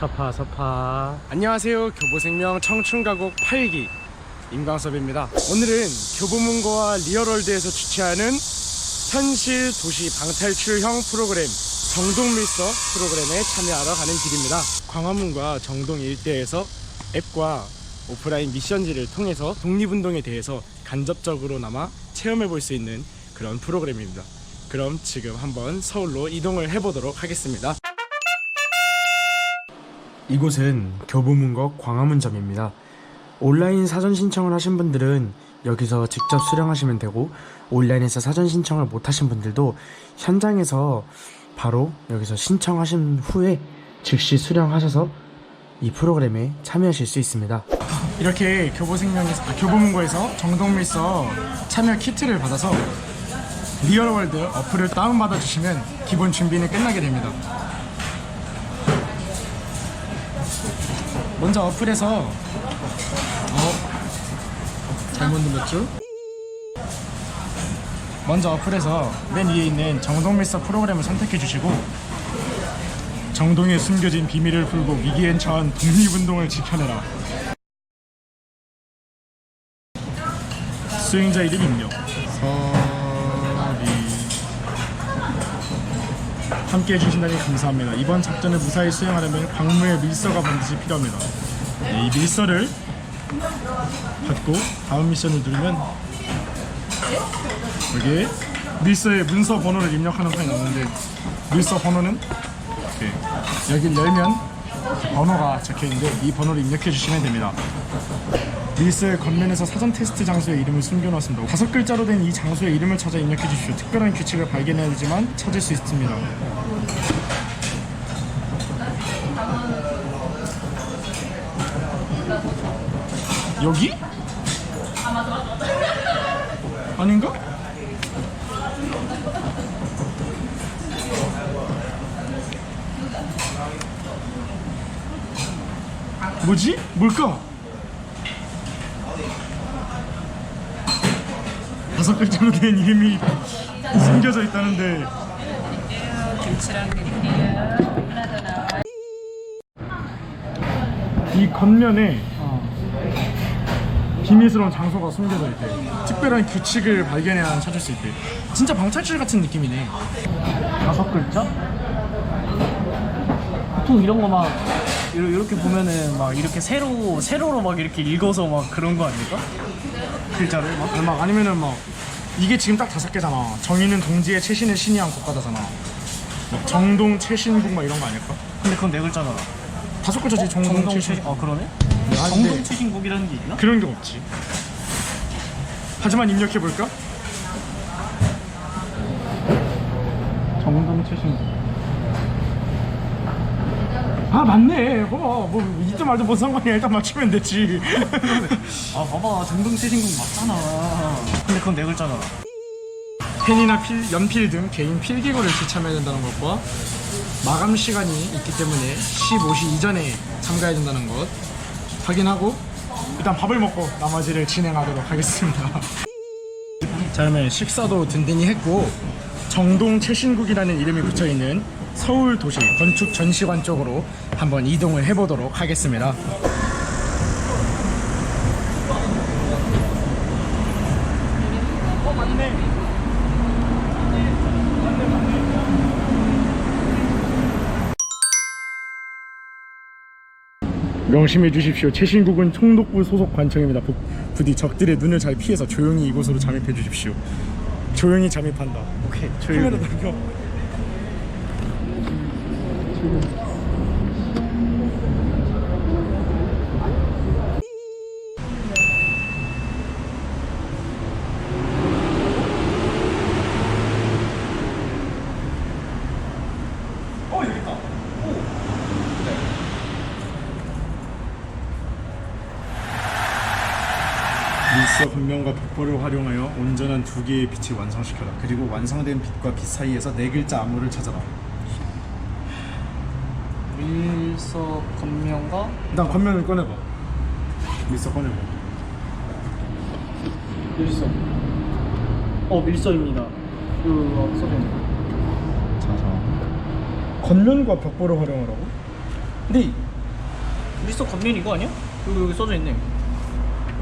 서파 서파. 안녕하세요. 교보생명 청춘가곡 8기 임광섭입니다. 오늘은 교보문고와 리얼월드에서 주최하는 현실 도시 방탈출형 프로그램 정동밀서 프로그램에 참여하러 가는 길입니다. 광화문과 정동 일대에서 앱과 오프라인 미션지를 통해서 독립운동에 대해서 간접적으로나마 체험해 볼 수 있는 그런 프로그램입니다. 그럼 지금 한번 서울로 이동을 해보도록 하겠습니다 이곳은 교보문고 광화문점입니다. 온라인 사전 신청을 하신 분들은 여기서 직접 수령하시면 되고 온라인에서 사전 신청을 못 하신 분들도 현장에서 바로 여기서 신청하신 후에 즉시 수령하셔서 이 프로그램에 참여하실 수 있습니다. 이렇게 교보생명에서 아, 교보문고에서 정동밀서 참여 키트를 받아서 리얼월드 어플을 다운받아 주시면 기본 준비는 끝나게 됩니다. 먼저 어플에서 어 잘못 눌렀죠? 먼저 어플에서 맨 위에 있는 정동 밀서 프로그램을 선택해 주시고 정동에 숨겨진 비밀을 풀고 위기엔 처한 독립운동을 지켜내라 수행자 이름 입력 서 함께 해주신다니 감사합니다. 이번 작전을 무사히 수행하려면 광무의 밀서가 반드시 필요합니다. 네, 이 밀서를 받고 다음 미션을 누르면 여기 밀서의 문서 번호를 입력하는 칸이 나오는데 밀서 번호는 이렇게 여기를 열면 번호가 적혀 있는데 이 번호를 입력해 주시면 됩니다. 밀서의 겉면에서 사전 테스트 장소의 이름을 숨겨놨습니다. 다섯 글자로 된 이 장소의 이름을 찾아 입력해 주십시오. 특별한 규칙을 발견해야 되지만 찾을 수 있습니다. 여기? 아닌가? 뭐지? 뭘까? 다섯 글자로 된 이름이 숨겨져 있다는데. 이 겉면에 비밀스러운 장소가 숨겨져 있대. 특별한 규칙을 발견해야 찾을 수 있대. 진짜 방탈출 같은 느낌이네. 다섯 글자? 보통 이런 거막 이렇게 보면은 막 이렇게 세로 세로로 막 이렇게 읽어서 막 그런 거 아닐까? 글자를 막, 아니, 막 아니면은 막 이게 지금 딱 다섯 개잖아. 정의는 동지의 최신의 신이한 국가다잖아. 막 정동 최신국 막 이런 거 아닐까? 근데 그건 네 글자잖아. 다섯 글자지 정동, 정동 최신. 최신 아 그러네? 아, 근데 정동 최신국이라는 게 있나? 그런 게 없지. 하지만 입력해 볼까? 정동 최신국. 아 맞네. 봐봐. 뭐 이때 말도 뭔 상관이야. 일단 맞추면 되지. 아 봐봐 정동 최신국 맞잖아. 근데 그건 네 글자잖아. 펜이나 필, 연필 등 개인 필기구를 지참해야 된다는 것과 마감 시간이 있기 때문에 15시 이전에 참가해야 된다는 것 확인하고 일단 밥을 먹고 나머지를 진행하도록 하겠습니다. 자 그러면 식사도 든든히 했고 정동 최신국이라는 이름이 붙어 있는 서울 도시 건축 전시관 쪽으로 한번 이동을 해보도록 하겠습니다. 명심해 주십시오. 최신국은 총독부 소속 관청입니다. 부, 부디 적들의 눈을 잘 피해서 조용히 이곳으로 잠입해 주십시오. 조용히 잠입한다. 오케이 카메라 조용히. 여기 있다. 밀서 분명과 벽보를 활용하여 온전한 두 개의 빛을 완성시켜라. 그리고 완성된 빛과 빛 사이에서 네 글자 안무를 찾아라. 밀서 건명과 일단 겉면을 꺼내봐. 밀서 꺼내봐. 밀서. 어 밀서입니다. 그 써있는. 자자. 겉면과 벽보를 활용하라고? 근데 미스터 건면 이거 아니야? 여기 여기 써져 있네.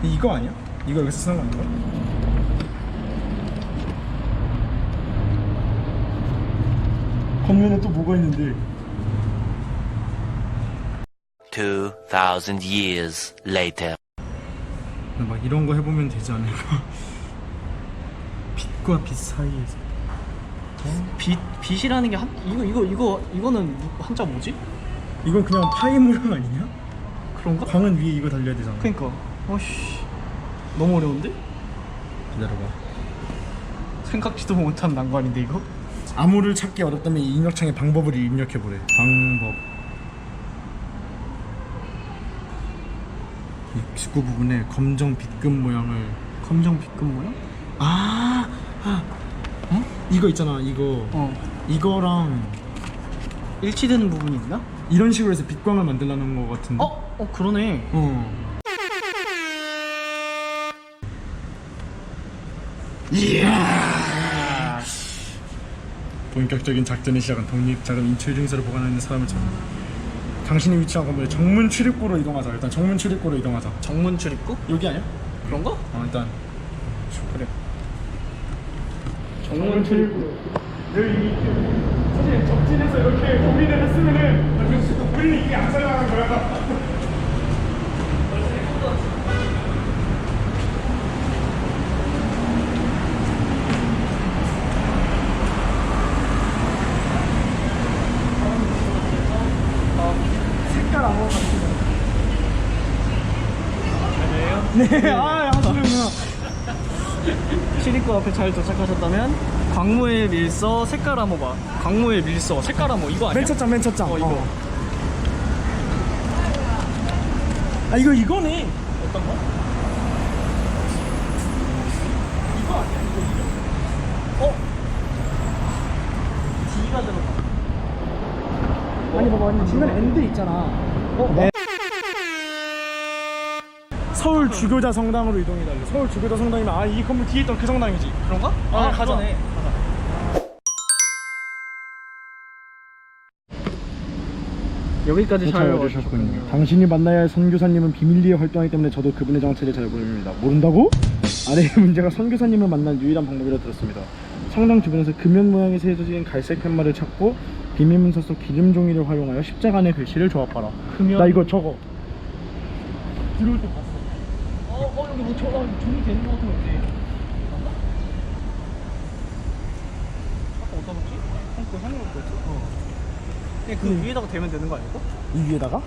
이거 아니야? 이거 여기서 쓰는 거 아닌가? 겉면에 또 뭐가 있는데 2,000 years later. 막 이런 거 해보면 되지 않을까? 빛과 빛 사이에서 빛 빛이라는 게 한 이거 이거 이거 이거는 무- 한자 뭐지? 이건 그냥 파이 모양 아니냐? 그런가? 광은 위에 이거 달려야 되잖아 그니까. 어씨. 너무 어려운데? 기다려봐 생각지도 못한 난관인데 이거? 암호를 찾기 어렵다면 이 입력창에 방법을 입력해보래 방법 입구 부분에 검정 빗금 모양을 검정 빛금 모양? 아, 아 어? 이거 있잖아 이거 어. 이거랑 일치되는 부분이 있나? 이런 식으로 해서 빛광을 만들라는 거 같은데 어? 어 그러네. 어. 이야. 본격적인 작전의 시작은 독립 자금 인출 증서를 보관하는 사람을 찾는. 당신이 위치한 건물에 정문 출입구로 이동하자. 일단 정문 출입구로 이동하자. 정문 출입구? 여기 아니야? 그런가? 어 일단 그래. 정문 출입구. 여기 사실 접진해서 이렇게 고민을 했으면은 우리는 이게 안 살아가는 거야. 암호 같은 네, 아, 양수는요. 출입구 앞에 잘 도착하셨다면 광무의 밀서 색깔 암호가 광무의 밀서 색깔 암호 이거 아니야? 맨 첫장, 맨 첫장. 어, 이거. 아, 이거 이거네. 어떤 거? 이거 아니야? 이거 이거? 어? D가 들어가. 아니 봐봐 아니 중간에 엔드 있잖아 어? 네. 서울 주교자 성당으로 이동해 달래 서울 주교자 성당이면 아 이 건물 뒤에 있던 그 성당이지 그런가? 아, 가자. 그러네. 가자. 여기까지 잘 와주셨군요. 당신이 만나야 할 선교사님은 비밀리에 활동하기 때문에 저도 그분의 정체를 잘 모릅니다 모른다고? 아래의 문제가 선교사님을 만날 유일한 방법이라 들었습니다 성당 주변에서 금연 모양의 세워진 갈색 팻말을 찾고 비밀 문서 속 기름 종이를 활용하여 십자가 안의 글씨를 조합하라 금연- 나 이거 적어 들어올 때 봤어 어, 어 여기 뭐 저거 종이 되는 거 같은 거 있지? 아까 어디다 놓지? 어, 놓고? 어. 그 위에다가 대면 되는 거 아닐까? 이 위에다가?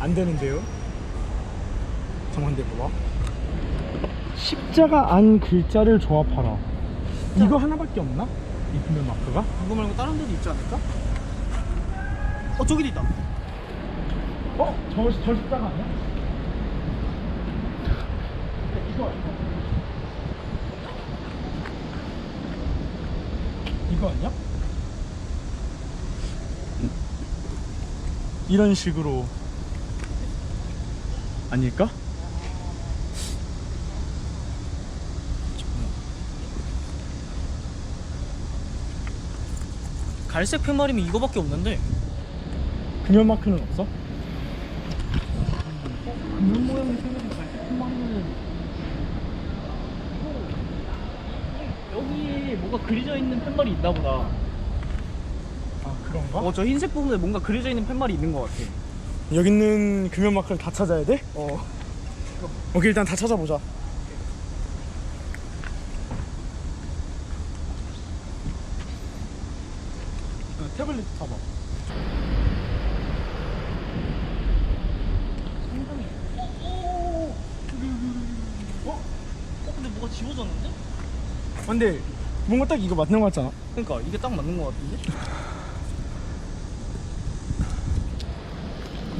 안 되는데요? 정한대 봐봐 십자가 안 글자를 조합하라 이거 하나밖에 없나? 이 금연 마크가? 이거 말고 다른 데도 있지 않을까? 어 저기도 있다 어? 저, 저 십자가 아니야? 이거 아니야? 이거 아니야? 이런 식으로 아닐까? 갈색 팻말이면 이거밖에 없는데 금연 마크는 없어? 금연 모양의 팻말이 갈색 팻말이면 여기에 뭐가 그려져 있는 팻말이 있나 보다 아 그런가? 어 저 흰색 부분에 뭔가 그려져 있는 팻말이 있는 것 같아 여기 있는 금연 마크를 다 찾아야 돼? 어 오케이 일단 다 찾아보자 태블릿 타봐 상당히 어? 어? 어? 어 근데 뭐가 지워졌는데? 근데 뭔가 딱 이거 맞는 거 같잖아 그러니까 이게 딱 맞는 것 같은데?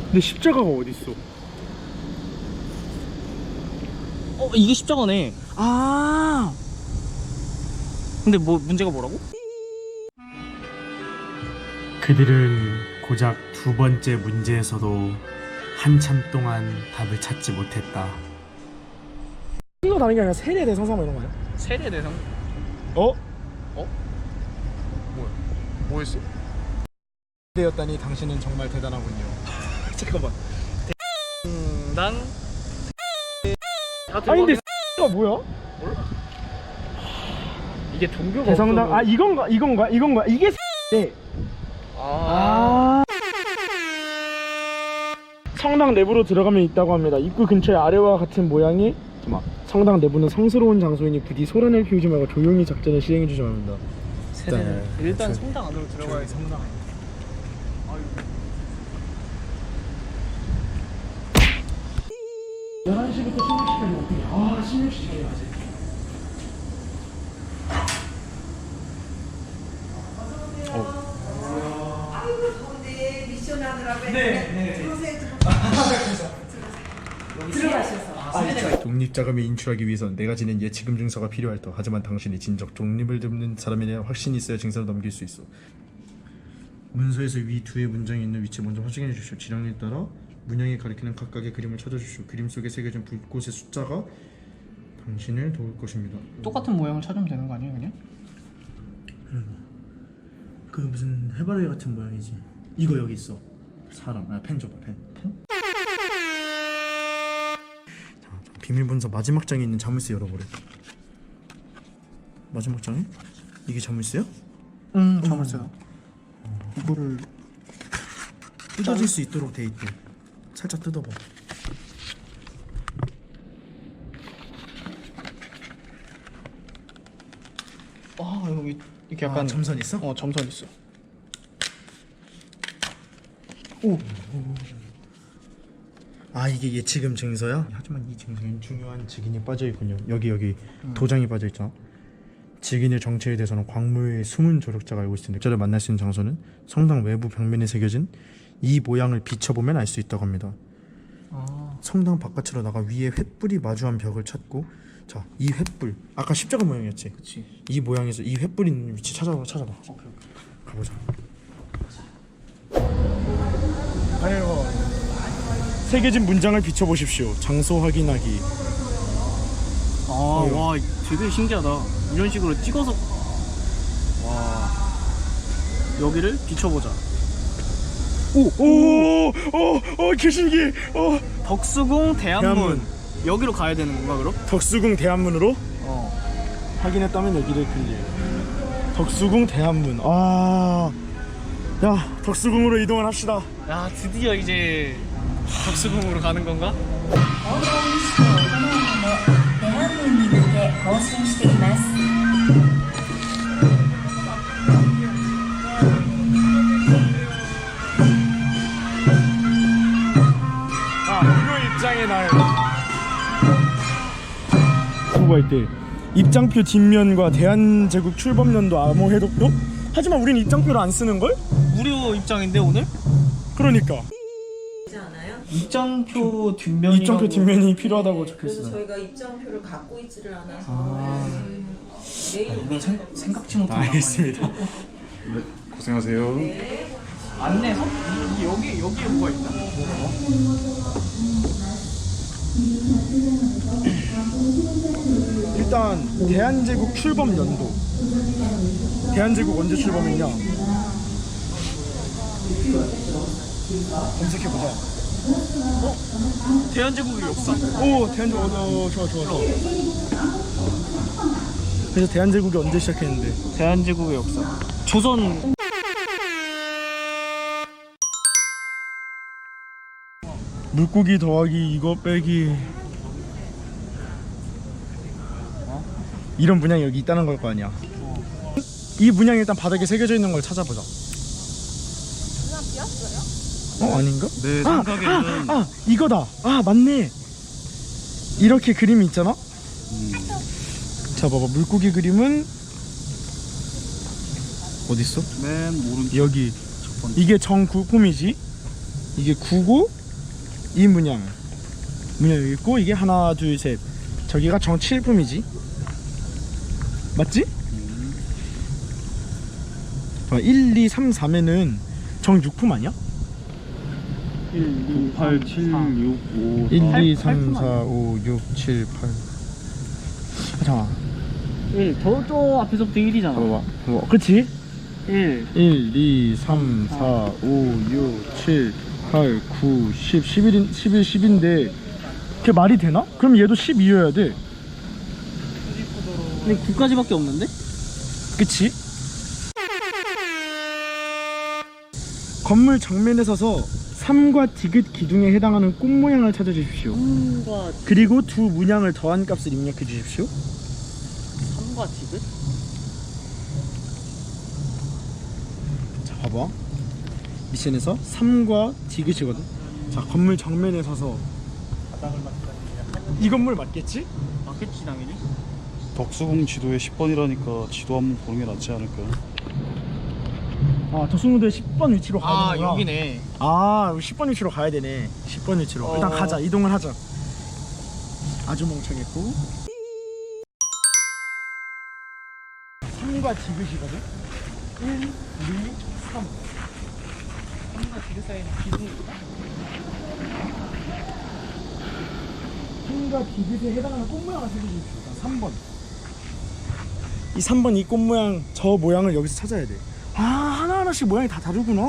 근데 십자가가 어딨어 어 이게 십자가네 아 근데 뭐 문제가 뭐라고? 그들은 고작 두 번째 문제에서도 한참 동안 답을 찾지 못했다. 이거 다른 게 아니라 세례 대성사 뭐 이런 거 아니야? 세례 대상 어? 어? 뭐야? 뭐였어? 되었다니 당신은 정말 대단하군요. 잠깐만. 당 아니 근데 가 뭐야? 이게 종교가 대성당 아 없어서- 이건가 이건가 이건가 이게 네. 아. 아. 성당 내부로 들어가면 있다고 합니다. 입구 근처에 아래와 같은 모양이 잠깐만. 성당 내부는 성스러운 장소이니 부디 소란을 피우지 말고 조용히 작전을 시행해 주셔야 합니다. 세대는 네. 일단 저- 성당 안으로 들어가야지. 성당. 아유. 11시부터 16시까지 어떻게? 아, 16시까지 가지. 미션 하느라고 네, 했는데 들어오세요, 들어오세요. 독립자금을 인출하기 위해선 내가 지닌 예치금 증서가 필요할 터. 하지만 당신이 진정 독립을 듣는 사람에 대한 확신이 있어야 증서를 넘길 수 있어. 문서에서 위 두 의 문장이 있는 위치 먼저 확인해 주십시오. 지령에 따라 문양이 가리키는 각각의 그림을 찾아주십시오. 그림 속에 새겨진 불꽃의 숫자가 당신을 도울 것입니다. 똑같은 모양을 찾으면 되는 거 아니에요, 그냥? 그 무슨 해바라기 같은 모양이지. 이거 여기 있어. 사람. 아, 펜 줘봐. 펜. 펜? 자, 비밀 문서 마지막 장에 있는 자물쇠 열어보래. 마지막 장에? 이게 자물쇠야? 응, 자물쇠다. 이거를 뜯어질 수 있도록 돼 있대. 살짝 뜯어봐. 아, 여기 이렇게 약간 약간 점선 있어? 어, 점선 있어. 아 이게 예치금 증서야? 하지만 이 증서엔 중요한 직인이 빠져 있군요. 여기 여기 도장이 빠져 있잖아. 직인의 정체에 대해서는 광무의 숨은 조력자가 알고 있는데 저를 만날 수 있는 장소는 성당 외부 벽면에 새겨진 이 모양을 비춰보면 알 수 있다고 합니다. 아, 성당 바깥으로 나가 위에 횃불이 마주한 벽을 찾고 자 이 횃불 아까 십자가 모양이었지? 그치. 이 모양에서 이 횃불 있는 위치 찾아봐 찾아봐. 가보자. 아이고 새겨진 문장을 비춰보십시오. 장소 확인하기. 아, 와, 되게 신기하다. 이런 식으로 찍어서 와. 여기를 비춰보자. 오 오 오오 개신기. 어 덕수궁 대한문. 대한문. 여기로 가야 되는 건가 그럼? 덕수궁 대한문으로 어. 확인했다면 여기를 클릭. 덕수궁 대한문. 아. 야 덕수궁으로 이동을 합시다. 야, 드디어 이제 덕수궁으로 가는 건가? 대한문に向け行進しています。 아, 무료 입장의 날. 후보할 때 입장표 뒷면과 대한제국 출범연도 암호 해독도? 하지만 우린 입장표를 안 쓰는 걸? 무료 입장인데 오늘? 그러니까 되지 않아요? 입장표 뒷면이 입장표 뒷면이 필요하다고 그래서 적혀있어. 저희가 입장표를 갖고 있지를 않아서 내일 이건 생, 생각지 못한 알겠습니다. 고생하세요. 안내서? 이, 이, 여기 여기에 뭐가 있나? 일단 대한제국 출범 연도. 대한제국 언제 출범했냐? 검색해보자. 대한제국의 역사. 오 대한제국 어, 좋아 좋아 좋아. 그래서 대한제국이 언제 시작했는데? 대한제국의 역사. 조선 물고기 더하기 이거 빼기 이런 문양이 여기 있다는 걸 거 아니야 이 문양이 일단 바닥에 새겨져 있는 걸 찾아보자 어 아닌가? 내 아, 생각에는 아, 아 이거다. 아 맞네. 이렇게 그림이 있잖아? 자 봐봐. 물고기 그림은 어딨어? 맨 오른쪽 여기. 이게 정구품이지? 이게 구고 이 문양. 문양 여기 있고 이게 하나 둘 셋. 저기가 정칠품이지. 맞지? 아, 1, 2, 3, 4면은 정육품 아니야? 1, 2, 8, 7, 6, 5 1, 2, 3, 4, 5, 6, 7, 8 아, 잠깐만 1 저쪽 앞에서부터 1이잖아 봐봐 봐봐 그치? 1 1, 2, 3, 4, 5, 6, 7, 8, 9, 10, 11인, 11, 10인데 그게 말이 되나? 그럼 얘도 12여야 돼. 근데 9까지밖에 없는데? 그치? 건물 정면에 서서 3과 디귿 기둥에 해당하는 꽃 모양을 찾아주십시오. 3과 그리고 두 문양을 더한 값을 입력해 주십시오. 3과 디귿? 자, 봐봐. 미션에서 3과 디귿이거든. 자, 건물 정면에 서서 이 건물 맞겠지? 맞겠지 당연히 덕수궁 지도에 10번이라니까 지도 한번 보는 게 낫지 않을까? 아, 덕수궁대 10번 위치로 가야 아 되는구나. 여기네 아, 10번 위치로 가야 되네. 10번 위치로. 일단 어. 가자. 이동을 하자. 아주 멍청했고. 3과 디귿이거든. 1, 2, 3. 3과 디귿 사이는 기둥이 3과 디귿에 해당하는 꽃 모양을 찾아주십시오. 자, 3번. 이 3번 이 꽃 모양, 저 모양을 여기서 찾아야 돼. 아, 하나하나씩 모양이 다 다르구나.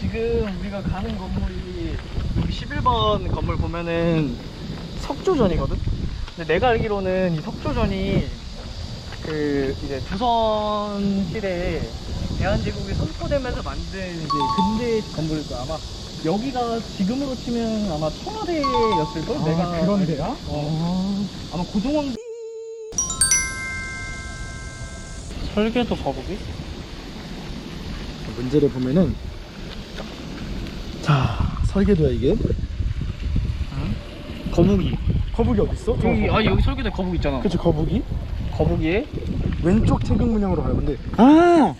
지금 우리가 가는 건물이 여기 11번 건물 보면은 석조전이거든? 근데 내가 알기로는 이 석조전이 그 이제 조선 시대에 대한제국이 선포되면서 만든 이제 근대 건물일 거야 아마 여기가 지금으로 치면 아마 청와대였을걸? 아, 내가 그런 알- 데야? 어. 아마 고종원 설계도 거북이? 문제를 보면은 자 설계도야 이게. 거북이. 거북이 어디 있어? 여기 아 여기 설계도에 거북이 있잖아. 그치 거북이? 거북이에? 왼쪽 태극 문양으로 가요 근데. 아!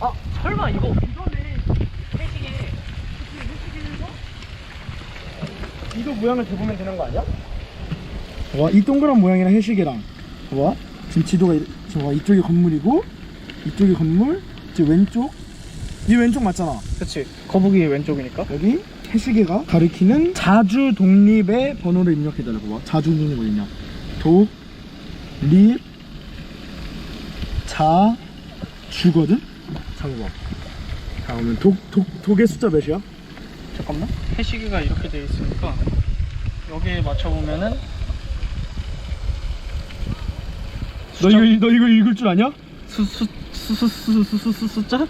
아! 설마 이거 이거네. 회식에 이도 모양을 대보면 되는 거 아니야? 와 이 동그란 모양이랑 해시계랑. 봐봐 지금 지도가 이- 지 금봐 이쪽이 건물이고 이쪽이 건물 지금 왼쪽. 이 왼쪽 맞잖아. 그치. 거북이 왼쪽이니까. 여기 해시계가 가리키는 자주 독립의 번호를 입력해달라 봐봐 자주 독립 어딨냐? 독 립 자 주거든? 잠깐만 자 그러면 독, 독, 독의 숫자 몇이야? 잠깐만. 해시계가 이렇게 돼 있으니까 여기에 맞춰보면은 너 이거, 너 이거 읽을 줄 아냐? 수수수수수수수 숫자?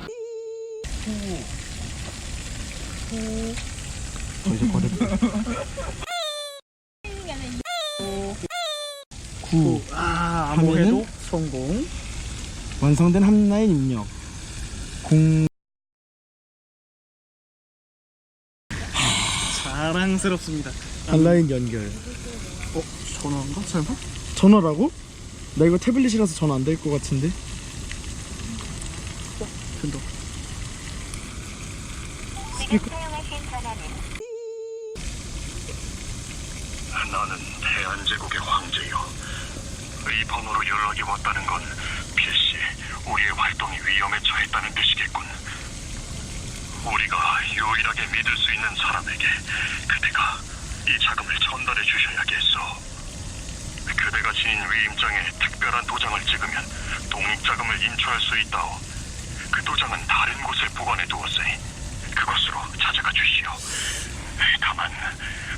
구아 하면은? 아무래도 성공 완성된 함라인 입력 공 자랑스럽습니다 한라인 연결 어? 전화인가? 설마? 전화라고? 나 이거 태블릿이라서 전화 안될 것 같은데 된다 나는 대한제국의 황제요. 이 번호로 연락이 왔다는 건 필시 우리의 활동이 위험에 처했다는 뜻이겠군. 우리가 유일하게 믿을 수 있는 사람에게 그대가 이 자금을 전달해 주셔야겠어. 그대가 지닌 위임장에 특별한 도장을 찍으면 독립자금을 인출할 수 있다오. 그 도장은 다른 곳에 보관해 두었으니 그곳으로 찾아가 주시오. 다만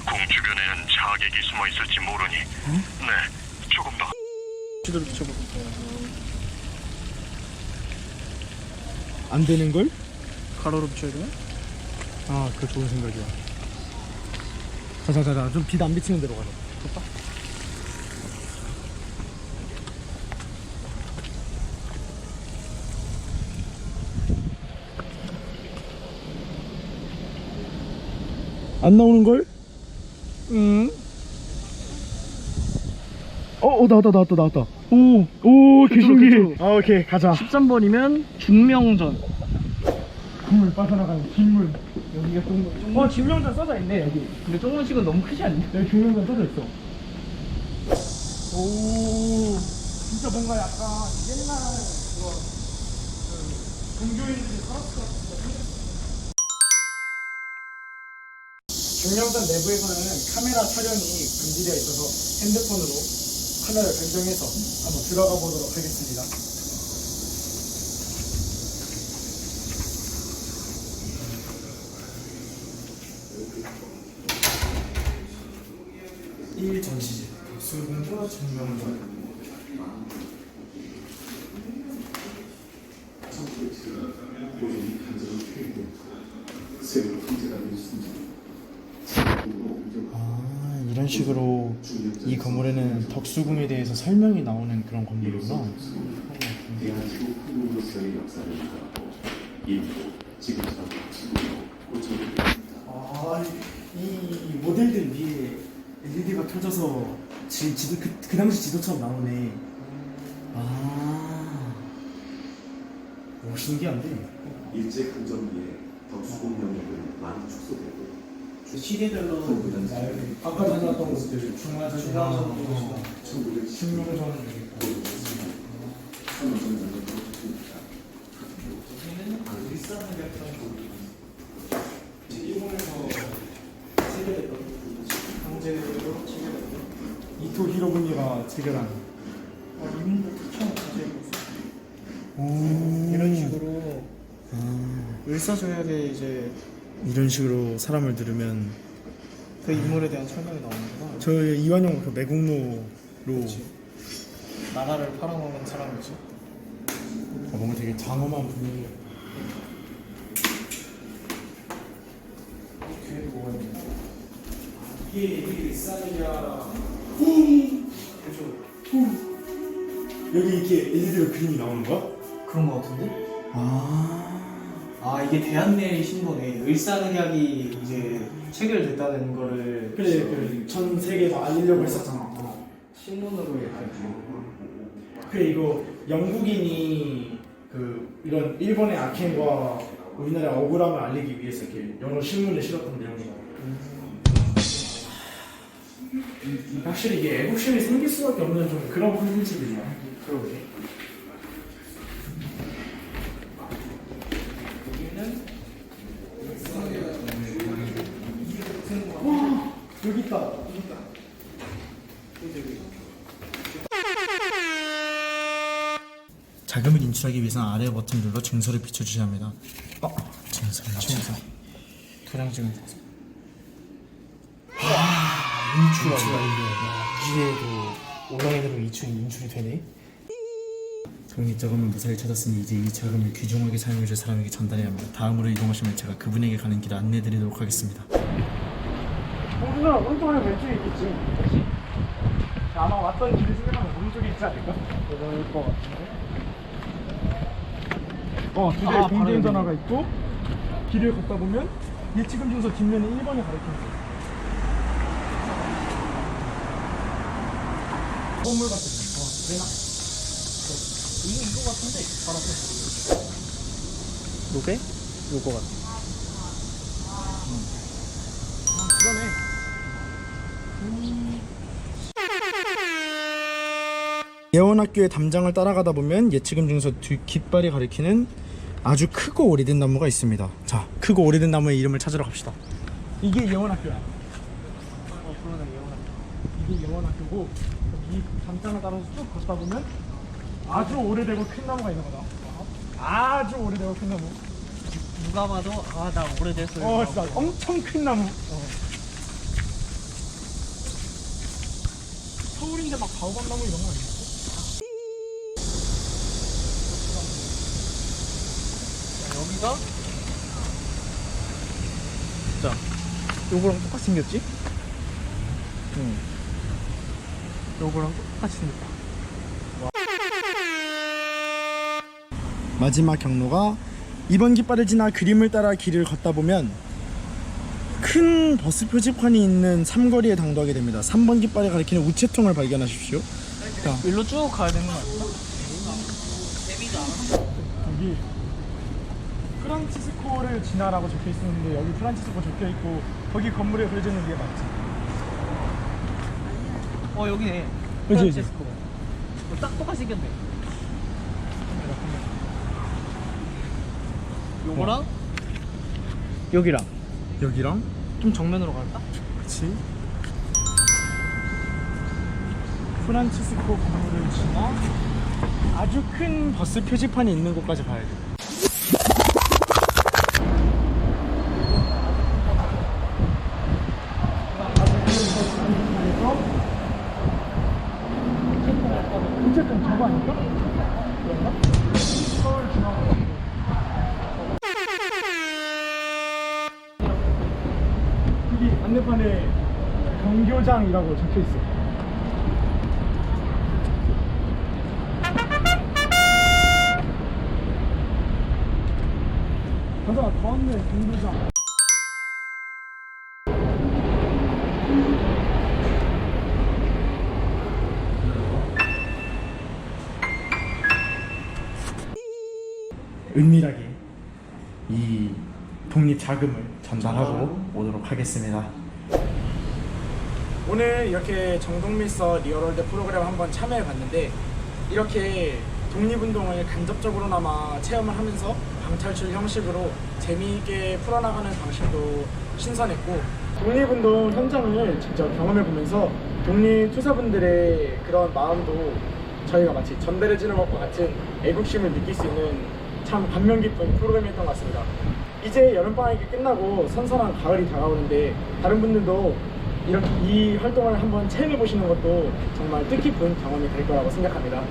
궁 주변에는 자객이 숨어 있을지 모르니 네 조금 더 제대로 비춰봐 안 되는 걸? 가로로 비춰야 되나? 아, 그 좋은 생각이야. 자자자자, 좀 빛 안 비치는 데로 가자. 안 나오는 걸? 응. 어, 어 나왔다 나왔다 나왔다. 오, 오, 개신기해. 아, 오케이, 가자. 13번이면 중명전 국물 빠져나가는 김물. 여기가 좀 어, 김명전 써져 있네 여기. 근데 조금씩은 너무 크지 않냐? 여기 김명전 써져 있어. 오, 진짜 뭔가 약간 옛날 그거 그 종교인들이 살았을 김명전 내부에서는 카메라 촬영이 금지되어 있어서 핸드폰으로 카메라 변경해서 한번 들어가 보도록 하겠습니다. 일 전시제 수공과 증명전 아 이런 식으로 이 건물에는 덕수궁에 대해서 설명이 나오는 그런 건물이구나. 아 이 모델들 위에 LED가 켜져서 지, 지도 그, 그 당시 지도처럼 나오네. 아, 오 신기한데. 일제 강점기에 덕수궁 영역은 많이 축소되고 시대별로 아까 다녔던 곳들 중화전, 신명전 일본에서 체결했던 강제로 체결했던 이토 히로부미가 체결한. 이민도 특정 이런 식으로 을사조약에 이제 이런 식으로 사람을 들으면 그 인물에 대한 설명이 나오는구나. 저 이완용 그 매국노로 나라를 팔아먹은 사람이지. 어, 뭔가 되게 장엄한 분위기. 이게 이게 일산이야. 그렇죠. 여기 이렇게 LED로 그림이 나오는 거야? 그런 거 같은데? 아. 아 이게 대한내의 신보네. 을사늑약이 이제 체결됐다는 거를 그래 그래 전 세계에서 알리려고 했었잖아. 신문으로 이렇게. 그래 이거 영국인이 그 이런 일본의 악행과 우리나라의 억울함을 알리기 위해서 이렇게 여러 신문에 실었던 내용이다. 확실히 이게 애국심이 생길 수밖에 없는 좀 그런 콘텐츠들이야. 그러게. 인출하기 위해서는 아래 버튼 눌러 증서를 비춰주셔야 합니다. 어, 증서, 증서. 도장 찍는 증서. 인출 완료. 이에도 온라인으로 인출이 인출이 되네. 독립 자금을 무사히 찾았으니 이제 이 자금을 귀중하게 사용해줄 사람에게 전달해야 합니다. 다음으로 이동하시면 제가 그분에게 가는 길을 안내드리도록 하겠습니다. 오른쪽 오른쪽에 왼쪽에 있겠지. 아마 왔던 길을 생각하면 오른쪽에 있지 않을까? 그럴 것 같은데. 어, 두 개의 아, 공중 바로 전화가 있고 길을 걷다 보면 예치금 중서 뒷면에 1번이 가리켜져 있어. 건물 같은 거. 어, 되나? 이거 이거 같은데 바로 앞에. 요게? 요거. 아, 예원학교의 담장을 따라가다 보면 예치금 중서 뒤 깃발이 가리키는 아주 크고 오래된 나무가 있습니다. 자, 크고 오래된 나무의 이름을 찾으러 갑시다. 이게 예원학교야. 어, 그러네 예원학교. 이게 예원학교고 이 담장을 따라서 쭉 걷다 보면 아주 오래되고 큰 나무가 있는 거다. 아주 오래되고 큰 나무. 누가 봐도 아 나 오래됐어요. 어, 진짜 엄청 큰 나무. 서울인데 막 바오밥 나무 이런 거 아니야? 여기가 자 요거랑 똑같이 생겼지? 응. 요거랑 똑같이 생겼다. 마지막 경로가 이번 깃발을 지나 그림을 따라 길을 걷다 보면 큰 버스 표지판이 있는 삼거리에 당도하게 됩니다. 3번 깃발에 가리키는 우체통을 발견하십시오. 자, 일로 쭉 가야 되는 거 아니야? 여기 프란치스코를 지나라고 적혀 있었는데 여기 프란치스코 적혀 있고 거기 건물에 그려져 있는 게 맞지? 어 여기네. 그치. 프란체스코. 어, 딱 똑같이 생겼네. 요거랑 여기랑 여기랑 좀 정면으로 갈까? 그치? 샌프란시스코 건물을 지나 아주 큰 버스 표지판이 있는 곳까지 가야 돼 경교장이라고 적혀 있어. 가자, 더 왔네, 경교장. 은밀하게 이 독립 자금을 전달하고 오도록 하겠습니다. 오늘 이렇게 정동밀서 리얼월드 프로그램 한번 참여해 봤는데 이렇게 독립운동을 간접적으로나마 체험을 하면서 방탈출 형식으로 재미있게 풀어나가는 방식도 신선했고 독립운동 현장을 직접 경험해 보면서 독립투사분들의 그런 마음도 저희가 마치 전달해주는 것과 같은 애국심을 느낄 수 있는 참 감명 깊은 프로그램이었던 것 같습니다. 이제 여름방학이 끝나고 선선한 가을이 다가오는데 다른 분들도 이렇게 이 활동을 한번 체험해 보시는 것도 정말 뜻깊은 경험이 될 거라고 생각합니다.